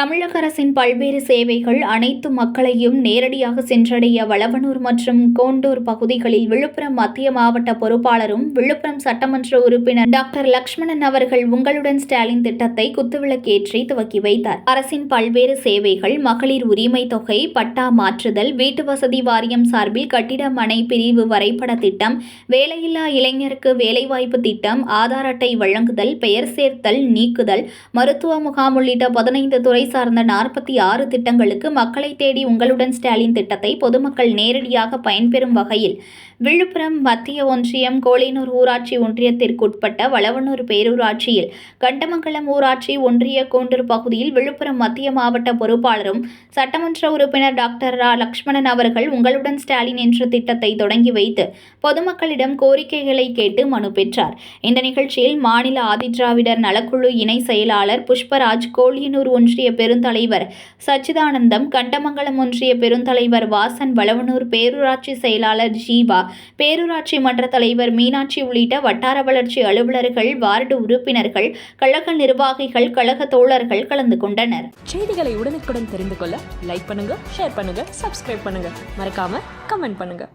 தமிழக அரசின் பல்வேறு சேவைகள் அனைத்து மக்களையும் நேரடியாக சென்றடைய வளவனூர் மற்றும் கோண்டூர் பகுதிகளில் விழுப்புரம் மத்திய மாவட்ட பொறுப்பாளரும் விழுப்புரம் சட்டமன்ற உறுப்பினர் டாக்டர் லக்ஷ்மணன் அவர்கள் உங்களுடன் ஸ்டாலின் திட்டத்தை குத்துவிளக்கேற்றி துவக்கி வைத்தார். அரசின் பல்வேறு சேவைகள் மகளிர் உரிமை தொகை பட்டா மாற்றுதல் வீட்டு வசதி வாரியம் சார்பில் கட்டிட மனை பிரிவு வரைபட திட்டம் வேலையில்லா இளைஞருக்கு வேலைவாய்ப்பு திட்டம் ஆதார் அட்டை வழங்குதல் பெயர் சேர்த்தல் நீக்குதல் மருத்துவ முகாம் உள்ளிட்ட பதினைந்து துறை சார்ந்த நாற்பத்தி ஆறு திட்டங்களுக்கு மக்களை தேடி உங்களுடன் ஸ்டாலின் திட்டத்தை பொதுமக்கள் நேரடியாக பயன்பெறும் வகையில் விழுப்புரம் மத்திய ஒன்றியம் கோலினூர் ஊராட்சி ஒன்றியத்திற்குட்பட்ட வளவனூர் பேரூராட்சியில் கண்டமங்கலம் ஊராட்சி ஒன்றிய கோண்டூர் பகுதியில் விழுப்புரம் மத்திய மாவட்ட பொறுப்பாளரும் சட்டமன்ற உறுப்பினர் டாக்டர் ரா. லக்ஷ்மணன் அவர்கள் உங்களுடன் ஸ்டாலின் என்ற திட்டத்தை தொடங்கி வைத்து பொதுமக்களிடம் கோரிக்கைகளை கேட்டு மனு பெற்றார். இந்த நிகழ்ச்சியில் மாநில ஆதிதிராவிடர் நலக்குழு இணை செயலாளர் புஷ்பராஜ் கோழியனூர் ஒன்றிய பெருந்தலைவர். சச்சிதானந்தம் கண்டமங்கலம் ஒன்றிய பெருந்தலைவர் வாசன் வளவனூர் பேரூராட்சி செயலாளர் ஜீவா பேரூராட்சி மன்ற தலைவர் மீனாட்சி உள்ளிட்ட வட்டார வளர்ச்சி அலுவலர்கள் வார்டு உறுப்பினர்கள் கழக நிர்வாகிகள் கழக தோழர்கள் கலந்து கொண்டனர். செய்திகளை உடனுக்குடன் தெரிந்து கொள்ள லைக் பண்ணுங்க ஷேர் பண்ணுங்க சப்ஸ்கிரைப் பண்ணுங்க. மறக்காம கமெண்ட் பண்ணுங்க.